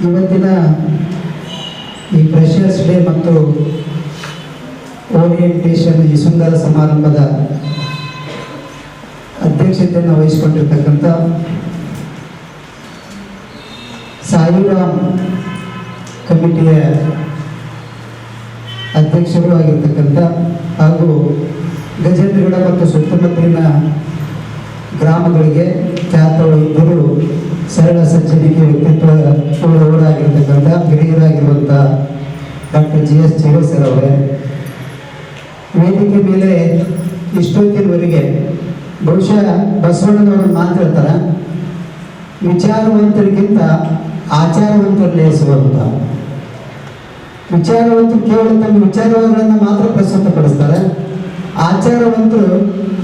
ಇವತ್ತಿನ ಈ freshers day ಮತ್ತು ಓರಿಯೆಂಟೇಷನ್ ಈ ಸುಂದರ ಸಮಾರಂಭದ ಅಧ್ಯಕ್ಷತೆಯನ್ನು ವಹಿಸಿಕೊಂಡಿರ್ತಕ್ಕಂಥ ಸಾಯಿರಾಮ್ ಕಮಿಟಿಯ ಅಧ್ಯಕ್ಷರು ಆಗಿರ್ತಕ್ಕಂಥ ಹಾಗೂ ಗಜೇಂದ್ರಗಡ ಮತ್ತು ಸುತ್ತಮುತ್ತಲಿನ ಗ್ರಾಮಗಳಿಗೆ ಖ್ಯಾತ ವೈದ್ಯರು ಸರಳ ಸಜ್ಜನಿಕೆ ವ್ಯಕ್ತಿತ್ವ ಹಿರಿಯರಾಗಿರುವಂತಹ doctor G S Chiru sir ಅವರೇ, ವೇದಿಕೆ ಮೇಲೆ ಇಷ್ಟೊತ್ತಿನವರೆಗೆ ಬಹುಶಃ ಬಸವಣ್ಣನವರು ಮಾತು ಹೇಳ್ತಾರೆ, ವಿಚಾರವಂತರಿಗಿಂತ ಆಚಾರವಂತರು ಲೇಸುವಂತ. ವಿಚಾರವಂತರು ಕೇವಲ ತಮ್ಮ ವಿಚಾರಗಳನ್ನು ಮಾತ್ರ ಪ್ರಸ್ತುತಪಡಿಸ್ತಾರೆ. ಆಚಾರವಂತರು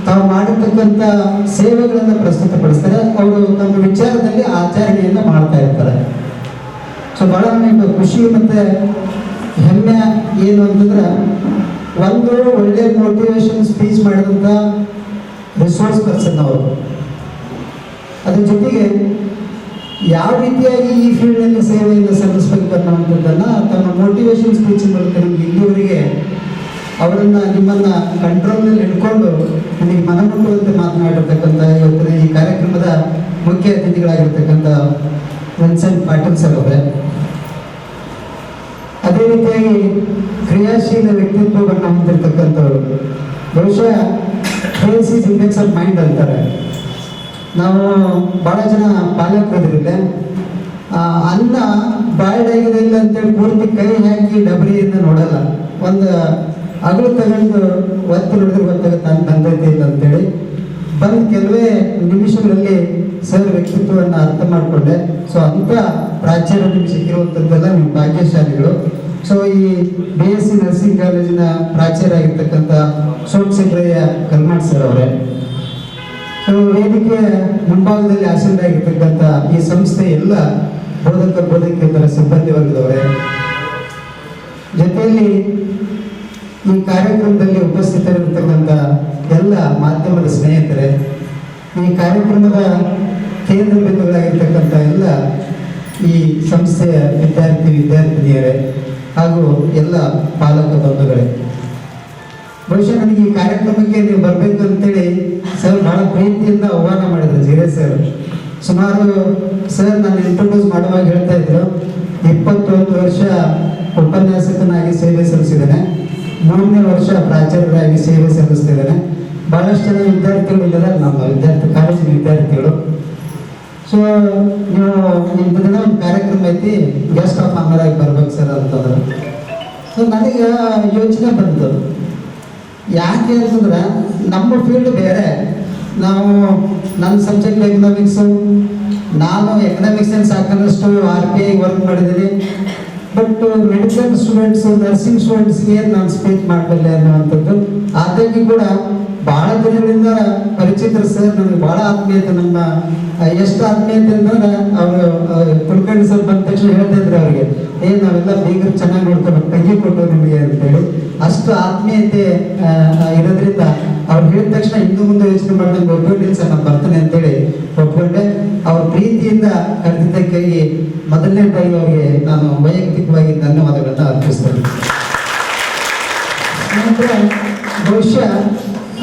ತಾವು ಮಾಡಿರ್ತಕ್ಕಂಥ ಸೇವೆಗಳನ್ನು ಪ್ರಸ್ತುತಪಡಿಸ್ತಾರೆ. ಅವರು ತಮ್ಮ ವಿಚಾರದಲ್ಲಿ ಆಚರಣೆಯನ್ನು ಮಾಡ್ತಾ ಇರ್ತಾರೆ. ಸೊ ಬಹಳ ಖುಷಿ ಮತ್ತೆ ಹೆಮ್ಮೆ ಏನು ಅಂತಂದ್ರೆ, ಒಂದು ಒಳ್ಳೆ ಮೋಟಿವೇಶನ್ ಸ್ಪೀಚ್ ಮಾಡಿದಂಥ ರಿಸೋರ್ಸ್ ಪರ್ಸನ್ ಅವರು. ಅದ್ರ ಜೊತೆಗೆ ಯಾವ ರೀತಿಯಾಗಿ ಈ ಫೀಲ್ಡ್ನಲ್ಲಿ ಸೇವೆಯನ್ನು ಸಲ್ಲಿಸಬೇಕು ಅನ್ನುವಂಥದ್ದನ್ನು ತಮ್ಮ ಮೋಟಿವೇಶನ್ ಸ್ಪೀಚ್ ಮೂಲಕ ನಮ್ಗೆ ಇಲ್ಲಿವರೆಗೆ ಅವರನ್ನು ನಿಮ್ಮನ್ನು ಕಂಟ್ರೋಲ್ನಲ್ಲಿ ಇಟ್ಕೊಂಡು ನಿಮಗೆ ಮನಮುಟ್ಟುವಂತೆ ಮಾತನಾಡಿರ್ತಕ್ಕಂಥ ಇವತ್ತಿನ ಈ ಕಾರ್ಯಕ್ರಮದ ಮುಖ್ಯ ಅತಿಥಿಗಳಾಗಿರ್ತಕ್ಕಂಥ ವಿನ್ಸೆಂಟ್ ಪಾಟೀಲ್ ಸರ್ ಅವರೇ. ಅದೇ ರೀತಿಯಾಗಿ ಕ್ರಿಯಾಶೀಲ ವ್ಯಕ್ತಿತ್ವವನ್ನು ಹೊಂದಿರತಕ್ಕಂಥವ್ರು. ಬಹುಶಃ ಇಂಡೆಕ್ಸ್ ಆಫ್ ಮೈಂಡ್ ಅಂತಾರೆ. ನಾವು ಭಾಳ ಜನ ಪಾಲಕರಿಲ್ಲ ಅನ್ನ ಬಾಯ್ಡ್ ಆಗಿದೆ ಇಲ್ಲ ಅಂತೇಳಿ ಪೂರ್ತಿ ಕೈ ಹಾಕಿ ಡಬರಿಯಿಂದ ನೋಡಲ್ಲ. ಒಂದು ಅಗಳು ತಗೊಂಡು ಒತ್ತು ನೋಡಿದ್ರೆ ಗೊತ್ತಾಗುತ್ತೆ ನಾನು ಬಂದೈತೆ ಇಲ್ಲ ಅಂತೇಳಿ. ಬಂದು ಕೆಲವೇ ನಿಮಿಷಗಳಲ್ಲಿ ಸರ್ ವ್ಯಕ್ತಿತ್ವವನ್ನು ಅರ್ಥ ಮಾಡಿಕೊಂಡೆ. ಸೊ ಅಂಥ ಪ್ರಾಚಾರ್ಯ ನಿಮಗೆ ಸಿಕ್ಕಿರುವಂಥದ್ದೆಲ್ಲ ನಿಮ್ಮ ಭಾಗ್ಯಶಾಲಿಗಳು. ಸೊ ಈ ಬಿ ಎಸ್ ಸಿ ನರ್ಸಿಂಗ್ ಕಾಲೇಜಿನ ಪ್ರಾಚಾರ್ಯ ಆಗಿರ್ತಕ್ಕಂಥ ಸೋಮಶೇಖರಯ್ಯ ಕಲ್ಮಾಡ್ ಸರ್ ಅವರೇ. ಸೊ ವೇದಿಕೆ ಮುಂಭಾಗದಲ್ಲಿ ಆಸೀನರಾಗಿರ್ತಕ್ಕಂಥ ಈ ಸಂಸ್ಥೆ ಎಲ್ಲ ಬೋಧಕ ಬೋಧಕೇತರ ಸಿಬ್ಬಂದಿ ವರ್ಗದವರೇ. ಜೊತೆಯಲ್ಲಿ ಈ ಕಾರ್ಯಕ್ರಮದಲ್ಲಿ ಉಪಸ್ಥಿತರಿರ್ತಕ್ಕಂಥ ಎಲ್ಲ ಮಾಧ್ಯಮದ ಸ್ನೇಹಿತರೆ, ಈ ಕಾರ್ಯಕ್ರಮದ ಕೇಂದ್ರ ಬಿಂದುಗಳಾಗಿರ್ತಕ್ಕಂಥ ಎಲ್ಲ ಈ ಸಂಸ್ಥೆಯ ವಿದ್ಯಾರ್ಥಿ, ವಿದ್ಯಾರ್ಥಿನಿಯರೇ ಹಾಗೂ ಎಲ್ಲ ಪಾಲಕ ಬಂಧುಗಳೇ, ಬಹುಶಃ ನನಗೆ ಈ ಕಾರ್ಯಕ್ರಮಕ್ಕೆ ನೀವು ಬರಬೇಕು ಅಂತೇಳಿ ಸರ್ ಬಹಳ ಪ್ರೀತಿಯಿಂದ ಆಹ್ವಾನ ಮಾಡಿದ್ರು ಜೀರೇ ಸರ್. ಸುಮಾರು ಸರ್ ನಾನು ಇಂಟ್ರೊಡ್ಯೂಸ್ ಮಾಡುವಾಗ ಹೇಳ್ತಾ ಇದ್ರು, ಇಪ್ಪತ್ತೊಂದು ವರ್ಷ ಉಪನ್ಯಾಸಕನಾಗಿ ಸೇವೆ ಸಲ್ಲಿಸಿದ್ದೇನೆ. ಮೂರನೇ ವರ್ಷ ಪ್ರಾಚಾರ್ಯರಾಗಿ ಸೇವೆ ಸಲ್ಲಿಸ್ತಿದ್ದೇನೆ. ಬಹಳಷ್ಟು ಜನ ವಿದ್ಯಾರ್ಥಿಗಳು ಇಲ್ಲದ ನಮ್ಮ ವಿದ್ಯಾರ್ಥಿ ಕಾಲೇಜಿನ ವಿದ್ಯಾರ್ಥಿಗಳು. ಸೊ ನೀವು ನಿಮ್ಮ ದಿನ ಒಂದು ಕಾರ್ಯಕ್ರಮ ಐತಿ ಗೆಸ್ಟ್ ಆಫ್ ಆನರ್ ಆಗಿ ಬರ್ಬೇಕು ಸರ್ ಅಂತಂದ್ರೆ. ಸೊ ನನಗೆ ಯೋಚನೆ ಬಂತು. ಯಾಕೆ ಅಂತಂದ್ರೆ, ನಮ್ಮ ಫೀಲ್ಡ್ ಬೇರೆ. ನಾವು ನನ್ನ ಸಬ್ಜೆಕ್ಟ್ ಎಕನಾಮಿಕ್ಸು ನಾನು ಎಕನಾಮಿಕ್ಸ್ ಆ್ಯಂಡ್ ಸಾಕಷ್ಟು ಆರ್ ಪಿ ಐ ವರ್ಕ್ ಮಾಡಿದ್ದೀನಿ. ಬಟ್ ಮೆಡಿಕಲ್ ಸ್ಟೂಡೆಂಟ್ಸ್ ನರ್ಸಿಂಗ್ ಸ್ಟೂಡೆಂಟ್ಸ್ಗೆ ನಾನು ಸ್ಪೀಚ್ ಮಾಡಬಲ್ಲೆ ಅನ್ನುವಂಥದ್ದು, ಆದಾಗ್ಯೂ ಕೂಡ ಭಾಳ ದಿನಗಳಿಂದ ಪರಿಚಿತರು ಸರ್ ನನಗೆ ಭಾಳ ಆತ್ಮೀಯತೆ, ನಮ್ಮ ಎಷ್ಟು ಆತ್ಮೀಯತೆ ಅಂದ್ರೆ ಅವರು ಕುಲಕರ್ಣಿ ಸರ್ ಬಂದ ತಕ್ಷಣ ಹೇಳ್ತಾ ಇದ್ರು ಅವ್ರಿಗೆ, ಏ, ನಾವೆಲ್ಲ ಬೇಗ ಚೆನ್ನಾಗಿ ನೋಡ್ಕೊಂಡು ಕೈ ಕೊಟ್ಟು ನಿಮಗೆ ಅಂತೇಳಿ. ಅಷ್ಟು ಆತ್ಮೀಯತೆ ಇರೋದ್ರಿಂದ ಅವ್ರು ಹೇಳಿದ ತಕ್ಷಣ ಇನ್ನು ಮುಂದೆ ಯೋಚನೆ ಮಾಡ್ದಂಗೆ ಒಪ್ಕೊಂಡಿಲ್ಲ ಸರ್ ನಾನು ಬರ್ತೇನೆ ಅಂತೇಳಿ ಒಪ್ಕೊಂಡೆ. ಪ್ರೀತಿಯಿಂದ ಕರೆದಿದ್ದಕ್ಕಾಗಿ ಮೊದಲನೇದಾಗಿ ಅವರಿಗೆ ನಾನು ವೈಯಕ್ತಿಕವಾಗಿ ಧನ್ಯವಾದಗಳನ್ನು ಅರ್ಪಿಸ್ತೇನೆ. ನಂತರ ಬಹುಶಃ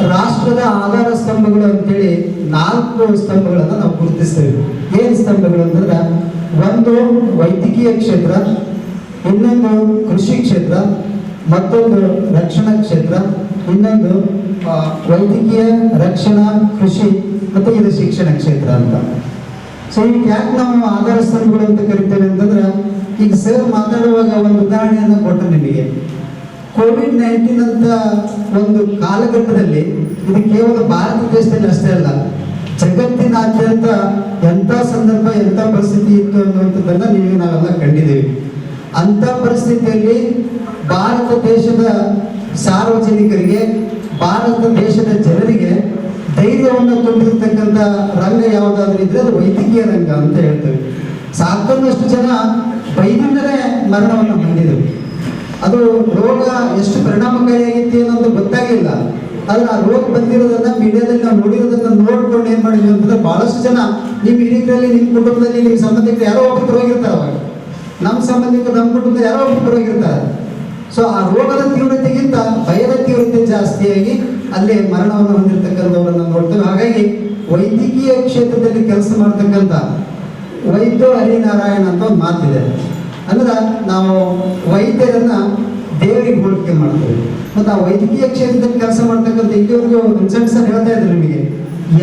ರಾಷ್ಟ್ರದ ಆಧಾರ ಸ್ತಂಭಗಳು ಅಂತೇಳಿ ನಾಲ್ಕು ಸ್ತಂಭಗಳನ್ನು ನಾವು ಗುರುತಿಸ್ತೇವೆ. ಏನು ಸ್ತಂಭಗಳು ಅಂತಂದ್ರೆ, ಒಂದು ವೈದ್ಯಕೀಯ ಕ್ಷೇತ್ರ, ಇನ್ನೊಂದು ಕೃಷಿ ಕ್ಷೇತ್ರ, ಮತ್ತೊಂದು ರಕ್ಷಣಾ ಕ್ಷೇತ್ರ, ಇನ್ನೊಂದು ವೈದ್ಯಕೀಯ ರಕ್ಷಣಾ ಕೃಷಿ ಮತ್ತು ಇದು ಶಿಕ್ಷಣ ಕ್ಷೇತ್ರ ಅಂತ. ಸೊ ಈಗ ಯಾಕೆ ನಾವು ಆಧಾರ ಸ್ತಂಭಗಳು ಅಂತ ಕರಿತೇವೆ ಅಂತಂದ್ರೆ, ಈಗ ಸರ್ ಮಾತಾಡುವಾಗ ಒಂದು ಉದಾಹರಣೆಯನ್ನು ಕೊಟ್ಟರು ನಿಮಗೆ. ಕೋವಿಡ್ ನೈನ್ಟೀನ್ ಅಂತ ಒಂದು ಕಾಲಘಟ್ಟದಲ್ಲಿ, ಇದು ಕೇವಲ ಭಾರತ ದೇಶದಲ್ಲಿ ಅಷ್ಟೇ ಅಲ್ಲ ಜಗತ್ತಿನಾದ್ಯಂತ ಎಂಥ ಸಂದರ್ಭ ಎಂಥ ಪರಿಸ್ಥಿತಿ ಇತ್ತು ಅನ್ನುವಂಥದ್ದನ್ನು ನೀವು ನಾವೆಲ್ಲ ಕಂಡಿದ್ದೀವಿ. ಅಂಥ ಪರಿಸ್ಥಿತಿಯಲ್ಲಿ ಭಾರತ ದೇಶದ ಸಾರ್ವಜನಿಕರಿಗೆ, ಭಾರತ ದೇಶದ ಜನರಿಗೆ ಧೈರ್ಯವನ್ನು ತುಂಬಿರ್ತಕ್ಕಂಥ ರಂಗ ಯಾವುದಾದ್ರೂ ಇದ್ರೆ ಅದು ವೈದ್ಯಕೀಯ ರಂಗ ಅಂತ ಹೇಳ್ತೇವೆ. ಸಾಕಷ್ಟು ಜನ ಬೈದಿಂದಲೇ ಮರಣವನ್ನು ಹೊಂದಿದರು. ಅದು ರೋಗ ಎಷ್ಟು ಪರಿಣಾಮಕಾರಿಯಾಗಿತ್ತು ಅನ್ನೋದು ಗೊತ್ತಾಗಿಲ್ಲ. ಆದ್ರೆ ಆ ರೋಗ ಬಂದಿರೋದನ್ನ ಮೀಡಿಯಾದಲ್ಲಿ ನಾವು ನೋಡಿರೋದನ್ನ ನೋಡ್ಕೊಂಡು ಏನ್ ಮಾಡಿದ್ವಿ ಅಂತಂದ್ರೆ ಬಹಳಷ್ಟು ಜನ ನಿಮ್ಮ ಹಿರಿಯರಲ್ಲಿ, ನಿಮ್ಮ ಕುಟುಂಬದಲ್ಲಿ ನಿಮ್ಮ ಸಂಬಂಧಿಕರು ಯಾರೋ ಒಬ್ಬರು ಹೋಗಿರ್ತಾರೆ ಅವಾಗ. ನಮ್ಮ ಸಂಬಂಧಿಕರು, ನಮ್ಮ ಕುಟುಂಬದ ಯಾರೋ ಒಬ್ಬರು ಹೋಗಿರ್ತಾರೆ ಸೊ ಆ ರೋಗದ ತೀವ್ರತೆಗಿಂತ ಭಯದ ತೀವ್ರತೆ ಜಾಸ್ತಿಯಾಗಿ ಅಲ್ಲಿ ಮರಣವನ್ನು ಹೊಂದಿರತಕ್ಕಂಥವ್ರನ್ನ ನೋಡ್ತೇವೆ. ಹಾಗಾಗಿ ವೈದ್ಯಕೀಯ ಕ್ಷೇತ್ರದಲ್ಲಿ ಕೆಲಸ ಮಾಡ್ತಕ್ಕಂಥ ವೈದ್ಯ ಹರಿನಾರಾಯಣ ಅಂತ ಒಂದು ಮಾತಿದೆ. ಅಂದ್ರೆ ನಾವು ವೈದ್ಯರನ್ನ ದೇವರಿಗೆ ಹೋಲಿಕೆ ಮಾಡ್ತೇವೆ. ಮತ್ತು ಆ ವೈದ್ಯಕೀಯ ಕ್ಷೇತ್ರದಲ್ಲಿ ಕೆಲಸ ಮಾಡ್ತಕ್ಕಂಥ ಇಲ್ಲಿವರೆಗೂ ವಿನ್ಸೆಂಟ್ ಸರ್ ಹೇಳ್ತಾ ಇದ್ರು ನಿಮಗೆ,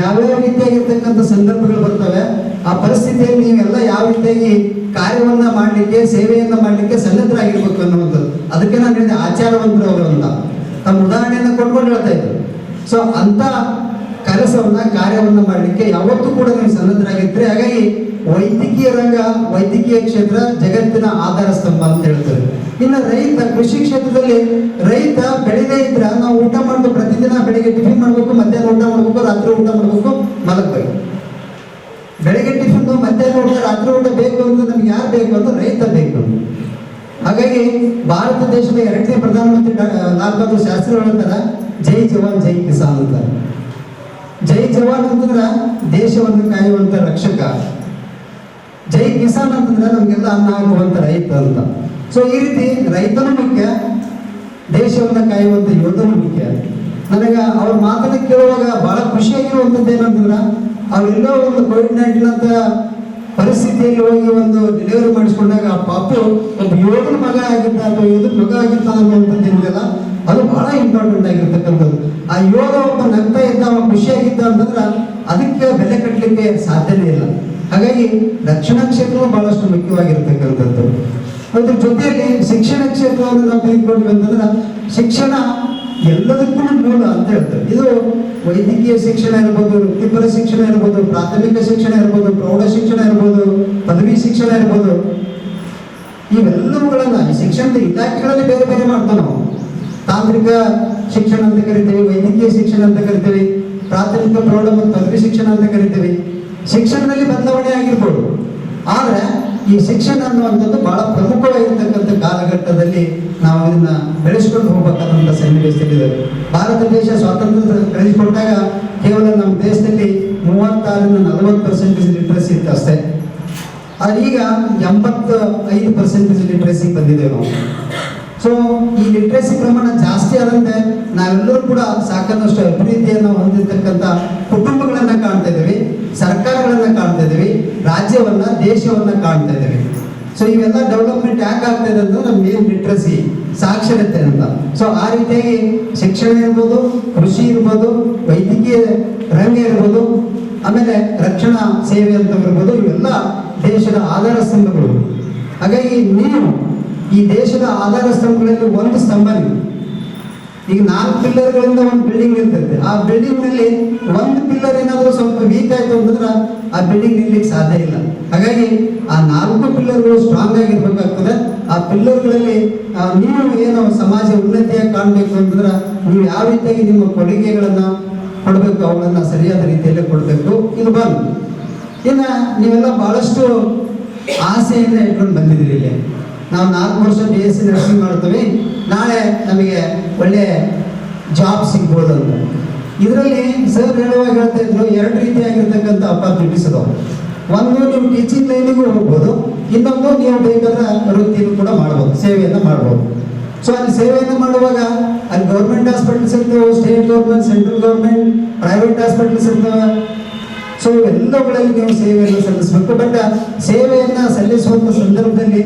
ಯಾವ್ಯಾವ ರೀತಿಯಾಗಿರ್ತಕ್ಕಂಥ ಸಂದರ್ಭಗಳು ಬರ್ತವೆ, ಆ ಪರಿಸ್ಥಿತಿಯಲ್ಲಿ ನೀವೆಲ್ಲ ಯಾವ ರೀತಿಯಾಗಿ ಕಾರ್ಯವನ್ನ ಮಾಡಲಿಕ್ಕೆ, ಸೇವೆಯನ್ನ ಮಾಡಲಿಕ್ಕೆ ಸನ್ನದ್ಧರಾಗಿರ್ಬೇಕು ಅನ್ನುವಂಥದ್ದು. ಅದಕ್ಕೆ ನಾನು ಹೇಳಿದೆ, ಆಚಾರವಂತರು ಅವರು ಅಂತ. ತಮ್ಮ ಉದಾಹರಣೆಯನ್ನು ಕೊಟ್ಕೊಂಡು ಹೇಳ್ತಾ ಇದ್ರು. ಸೊ ಅಂತ ಕೆಲಸವನ್ನ ಕಾರ್ಯವನ್ನ ಮಾಡಲಿಕ್ಕೆ ಯಾವತ್ತೂ ಕೂಡ ನೀವು ಸನ್ನದ್ಧರಾಗಿದ್ರೆ, ಹಾಗಾಗಿ ವೈದ್ಯಕೀಯ ರಂಗ, ವೈದ್ಯಕೀಯ ಕ್ಷೇತ್ರ ಜಗತ್ತಿನ ಆಧಾರ ಸ್ತಂಭ ಅಂತ ಹೇಳ್ತಾರೆ. ಇನ್ನು ರೈತ, ಕೃಷಿ ಕ್ಷೇತ್ರದಲ್ಲಿ ರೈತ ಬೆಳೆದೇ ಇದ್ರೆ ನಾವು ಊಟ ಮಾಡೋದು ಪ್ರತಿದಿನ ಬೆಳಿಗ್ಗೆ ಟಿಫಿನ್ ಮಾಡ್ಬೇಕು, ಮಧ್ಯಾಹ್ನ ಊಟ ಮಾಡ್ಬೇಕು, ರಾತ್ರಿ ಊಟ ಮಾಡ್ಬೇಕು, ಮಲಗ್ಬೇಕು. ಬೆಳಿಗ್ಗೆ ಟಿಫಿನ್ ಮಧ್ಯಾಹ್ನ ಊಟ, ರಾತ್ರಿ ಊಟ ಬೇಕು ಅಂತ ನಮ್ಗೆ ಯಾರು ಬೇಕು ಅಂತ ರೈತ ಬೇಕು. ಹಾಗಾಗಿ ಭಾರತ ದೇಶದ ಎರಡನೇ ಪ್ರಧಾನಮಂತ್ರಿ ಲಾಲ್ ಬಹದ್ದೂರ್ ಶಾಸ್ತ್ರಿ ಹೇಳ್ತಾರ ಜೈ ಜವಾನ್, ಜೈ ಕಿಸಾನ್ ಅಂತ. ಜೈ ಜವಾನ್ ಅಂತಂದ್ರ ದೇಶವನ್ನು ಕಾಯುವಂತ ರಕ್ಷಕ. ಜೈ ಕಿಸಾನ್ ಅಂತಂದ್ರೆ ನಮಗೆಲ್ಲ ಅನ್ನ ಹಾಕುವಂತ ರೈತ ಅಂತ. ಸೊ ಈ ರೀತಿ ರೈತನು ಮುಖ್ಯ, ದೇಶವನ್ನ ಕಾಯುವಂತ ಯೋಧನು ಮುಖ್ಯ. ನನಗೆ ಅವ್ರ ಮಾತನ್ನ ಕೇಳುವಾಗ ಬಹಳ ಖುಷಿಯಾಗಿರುವಂಥದ್ದು ಏನಂತಂದ್ರ, ಅವ್ರೆಲ್ಲೋ ಒಂದು ಕೋವಿಡ್ ನೈನ್ಟೀನ್ ಅಂತ ಪರಿಸ್ಥಿತಿಯಲ್ಲಿ ಹೋಗಿ ಒಂದು ಡೆಲಿವರಿ ಮಾಡಿಸ್ಕೊಂಡಾಗ ಆ ಪಾಪು ಒಂದು ಯೋಧನ ಮಗ ಆಗಿದ್ದ ಅಥವಾ ಯೋಧನ ಮಗ ಆಗಿದ್ದ ಅನ್ನುವಂಥದ್ದು ಏನಿದೆಯಲ್ಲ ಅದು ಬಹಳ ಇಂಪಾರ್ಟೆಂಟ್ ಆಗಿರ್ತಕ್ಕಂಥದ್ದು. ಆ ಯೋಧ ಒಬ್ಬ ನಗ್ತಾ ಇದ್ದ ಅವ ಖುಷಿಯಾಗಿದ್ದ ಅಂತಂದ್ರೆ ಅದಕ್ಕೆ ಬೆಲೆ ಕಟ್ಟಲಿಕ್ಕೆ ಸಾಧ್ಯನೇ ಇಲ್ಲ. ಹಾಗಾಗಿ ರಕ್ಷಣಾ ಕ್ಷೇತ್ರವು ಬಹಳಷ್ಟು ಮುಖ್ಯವಾಗಿರ್ತಕ್ಕಂಥದ್ದು. ಅದ್ರ ಜೊತೆಯಲ್ಲಿ ಶಿಕ್ಷಣ ಕ್ಷೇತ್ರವನ್ನು ನಾವು ತೆಗೆದುಕೊಂಡ್ವಿ ಅಂತಂದ್ರೆ ಶಿಕ್ಷಣ ಎಲ್ಲದಕ್ಕೂ ಮೂಲ ಅಂತ ಹೇಳ್ತಾರೆ. ಇದು ವೈದ್ಯಕೀಯ ಶಿಕ್ಷಣ ಇರ್ಬೋದು, ವೃತ್ತಿಪರ ಶಿಕ್ಷಣ ಇರ್ಬೋದು, ಪ್ರಾಥಮಿಕ ಶಿಕ್ಷಣ ಇರ್ಬೋದು, ಪ್ರೌಢ ಶಿಕ್ಷಣ ಇರ್ಬೋದು, ಪದವಿ ಶಿಕ್ಷಣ ಇರ್ಬೋದು. ಇವೆಲ್ಲವುಗಳನ್ನ ಶಿಕ್ಷಣದ ಇಲಾಖೆಗಳಲ್ಲಿ ಬೇರೆ ಬೇರೆ ಮಾಡ್ತಾ ನಾವು ತಾಂತ್ರಿಕ ಶಿಕ್ಷಣ ಅಂತ ಕರಿತೇವೆ, ವೈದ್ಯಕೀಯ ಶಿಕ್ಷಣ ಅಂತ ಕರಿತೇವೆ, ಪ್ರಾಥಮಿಕ, ಪ್ರೌಢ ಮತ್ತು ಪದವಿ ಶಿಕ್ಷಣ ಅಂತ ಕರಿತೇವೆ. ಶಿಕ್ಷಣದಲ್ಲಿ ಬದಲಾವಣೆ ಆಗಿರ್ಬೋದು. ಆದ್ರೆ ಈ ಶಿಕ್ಷಣ ಅನ್ನುವಂಥದ್ದು ಬಹಳ ಪ್ರಮುಖವಾಗಿರ್ತಕ್ಕಂಥ ಕಾಲಘಟ್ಟದಲ್ಲಿ ನಾವು ಇದನ್ನ ಬೆಳೆಸ್ಕೊಂಡು ಹೋಗ್ಬೇಕಾದಂಥ ಸನ್ನಿವೇಶದಲ್ಲಿದೆ ಭಾರತ ದೇಶ ಸ್ವಾತಂತ್ರ್ಯ ಕಳಿಸಿಕೊಟ್ಟಾಗ ಕೇವಲ ನಮ್ಮ ದೇಶದಲ್ಲಿ ಮೂವತ್ತಾರರಿಂದ ನಲವತ್ತು ಪರ್ಸೆಂಟೇಜ್ ಲಿಟ್ರಸಿ ಇತ್ತು ಅಷ್ಟೇ. ಈಗ ಎಂಬತ್ತ ಐದು ಪರ್ಸೆಂಟೇಜ್ ಲಿಟ್ರಸಿ ಬಂದಿದ್ದೇವೆ ನಾವು. ಸೊ ಈ ಲಿಟ್ರಸಿ ಪ್ರಮಾಣ ಜಾಸ್ತಿ ಆದಂತೆ ನಾವೆಲ್ಲರೂ ಕೂಡ ಸಾಕಷ್ಟು ಅಭಿವೃದ್ಧಿಯನ್ನು ಹೊಂದಿರತಕ್ಕಂಥ ಕುಟುಂಬಗಳನ್ನ ಕಾಣ್ತಾ ಸರ್ಕಾರಗಳನ್ನ ಕಾಣ್ತಾ ಇದ್ದೀವಿ, ರಾಜ್ಯವನ್ನ, ದೇಶವನ್ನ ಕಾಣ್ತಾ ಇದ್ದೀವಿ. ಸೊ ಇವೆಲ್ಲ ಡೆವಲಪ್ಮೆಂಟ್ ಯಾಕೆ ಆಗ್ತಾ ಇದೆ ಅಂದ್ರೆ ನಮ್ಮ ಮೇನ್ ಲಿಟ್ರಸಿ ಸಾಕ್ಷರತೆ ಅಂತ. ಸೊ ಆ ರೀತಿಯಾಗಿ ಶಿಕ್ಷಣ ಇರ್ಬೋದು, ಕೃಷಿ ಇರ್ಬೋದು, ವೈದ್ಯಕೀಯ ರಂಗ ಇರ್ಬೋದು, ಆಮೇಲೆ ರಕ್ಷಣಾ ಸೇವೆ ಅಂತ ಇರ್ಬೋದು ಇವೆಲ್ಲ ದೇಶದ ಆಧಾರ ಸ್ತಂಭಗಳು. ಹಾಗಾಗಿ ನೀವು ಈ ದೇಶದ ಆಧಾರ ಸ್ತಂಭಗಳಲ್ಲಿ ಒಂದು ಸ್ತಂಭ ನೀವು. ಈಗ ನಾಲ್ಕು ಪಿಲ್ಲರ್ಗಳಿಂದ ಒಂದು ಬಿಲ್ಡಿಂಗ್ ಇರ್ತೈತೆ. ಆ ಬಿಲ್ಡಿಂಗ್ನಲ್ಲಿ ಒಂದು ಪಿಲ್ಲರ್ ಏನಾದರೂ ಸ್ವಲ್ಪ ವೀಕ್ ಆಯ್ತು ಅಂತಂದ್ರೆ ಆ ಬಿಲ್ಡಿಂಗ್ ನಿಲ್ಲಿಕ್ಕೆ ಸಾಧ್ಯ ಇಲ್ಲ. ಹಾಗಾಗಿ ಆ ನಾಲ್ಕು ಪಿಲ್ಲರ್ಗಳು ಸ್ಟ್ರಾಂಗ್ ಆಗಿರ್ಬೇಕಾಗ್ತದೆ. ಆ ಪಿಲ್ಲರ್ಗಳಲ್ಲಿ ನೀವು ಏನು ಸಮಾಜ ಉನ್ನತಿಯಾಗಿ ಕಾಣಬೇಕು ಅಂತಂದ್ರೆ ನೀವು ಯಾವ ರೀತಿಯಾಗಿ ನಿಮ್ಮ ಕೊಡುಗೆಗಳನ್ನ ಕೊಡಬೇಕು, ಅವುಗಳನ್ನ ಸರಿಯಾದ ರೀತಿಯಲ್ಲಿ ಕೊಡಬೇಕು, ಇದು ಬಂದು. ಇನ್ನ ನೀವೆಲ್ಲ ಬಹಳಷ್ಟು ಆಸೆಯಿಂದ ಇಟ್ಕೊಂಡು ಬಂದಿದ್ದೀರಿ ಇಲ್ಲಿ. ನಾವು ನಾಲ್ಕು ವರ್ಷ ಬಿ ಎಸ್ ಸಿ ನರ್ಸಿಂಗ್ ಮಾಡ್ತೀವಿ. ನಾಳೆ ನಮಗೆ ಒಳ್ಳೆ ಜಾಬ್ ಸಿಗ್ಬೋದು ಅಂತ. ಇದರಲ್ಲಿ ಸರ್ ಹೇಳುವಾಗ ಹೇಳ್ತಾ ಇದ್ರು, ಎರಡು ರೀತಿಯಾಗಿರ್ತಕ್ಕಂಥ ಅಪಾರ್ಚುನಿಟೀಸ್ ಅದಾವೆ. ಒಂದು ನೀವು ಟೀಚಿಂಗ್ ಲೈನಿಗೂ ಹೋಗ್ಬೋದು, ಇನ್ನೊಂದು ನೀವು ಬೇಕಾದ್ರೆ ವೃತ್ತಿಯನ್ನು ಕೂಡ ಮಾಡ್ಬೋದು, ಸೇವೆಯನ್ನು ಮಾಡ್ಬೋದು. ಸೊ ಅಲ್ಲಿ ಸೇವೆಯನ್ನು ಮಾಡುವಾಗ ಅಲ್ಲಿ ಗೌರ್ಮೆಂಟ್ ಹಾಸ್ಪಿಟಲ್ಸ್ ಇರ್ತವೆ state government central government private hospitals ಇರ್ತವೆ. ಸೊ ಎಲ್ಲವುಗಳಲ್ಲಿ ನೀವು ಸೇವೆಯನ್ನು ಸಲ್ಲಿಸಬೇಕು. ಬಟ್ ಸೇವೆಯನ್ನ ಸಲ್ಲಿಸುವಂತ ಸಂದರ್ಭದಲ್ಲಿ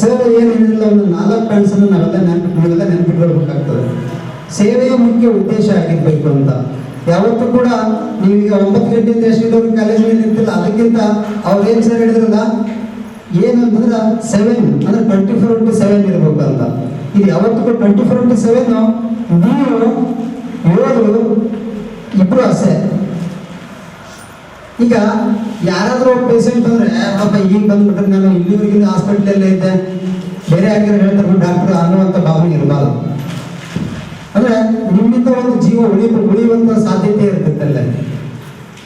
ಸರ್ ಏನು ಹೇಳಿಲ್ಲ ಒಂದು ನಾಲ್ಕು ಪಾಯಿಂಟ್ಸ್ ಅನ್ನು ನಾವೆಲ್ಲ ನೆನಪು ನೀವೆಲ್ಲ ನೆನಪಿಟ್ಕೊಳ್ಬೇಕಾಗ್ತದೆ ಸೇವೆಯ ಮುಖ್ಯ ಉದ್ದೇಶ ಆಗಿರ್ಬೇಕು ಅಂತ. ಯಾವತ್ತೂ ಕೂಡ ನೀವೀಗ ಒಂಬತ್ತು ಗಂಟೆಯಿಂದ ಎಷ್ಟು ಗಂಟೆವರೆಗೆ ಕಾಲೇಜಿನಲ್ಲಿ ಇರ್ತಿಲ್ಲ ಅದಕ್ಕಿಂತ ಅವ್ರು ಏನು ಸರ್ ಹೇಳಿದ್ರಲ್ಲ ಏನಂತಂದ್ರೆ ಸೆವೆನ್ ಅಂದ್ರೆ ಟ್ವೆಂಟಿ ಫೋರ್ ಇಂಟು ಸೆವೆನ್ ಇರ್ಬೇಕು ಅಂತ. ಇದು ಯಾವತ್ತೂ ಟ್ವೆಂಟಿ ಫೋರ್ ಇಂಟು ಸೆವೆನ್ ನೀವು ಏಳು ಇಬ್ರು ಅಷ್ಟೇ. ಈಗ ಯಾರಾದ್ರೂ ಒಬ್ಬ ಪೇಷಂಟ್ ಬಂದ್ರೆ ಪಾಪ ಈಗ ಬಂದ್ಬಿಟ್ರೆ ನಾನು ಇಲ್ಲಿವರೆಗಿನ ಹಾಸ್ಪಿಟ್ಲಲ್ಲೇ ಇದ್ದೆ. ಬೇರೆ ಯಾಕೆ ಹೇಳ್ತಾರೆ ಡಾಕ್ಟರ್, ಅನ್ನುವಂಥ ಭಾವನೆ ಇರಬಾರ್ದು. ಅಂದ್ರೆ ನಿಮ್ಮಿಂದ ಒಂದು ಜೀವ ಉಳಿ ಉಳಿಯುವಂತ ಸಾಧ್ಯತೆ ಇರ್ತೈತಲ್ಲ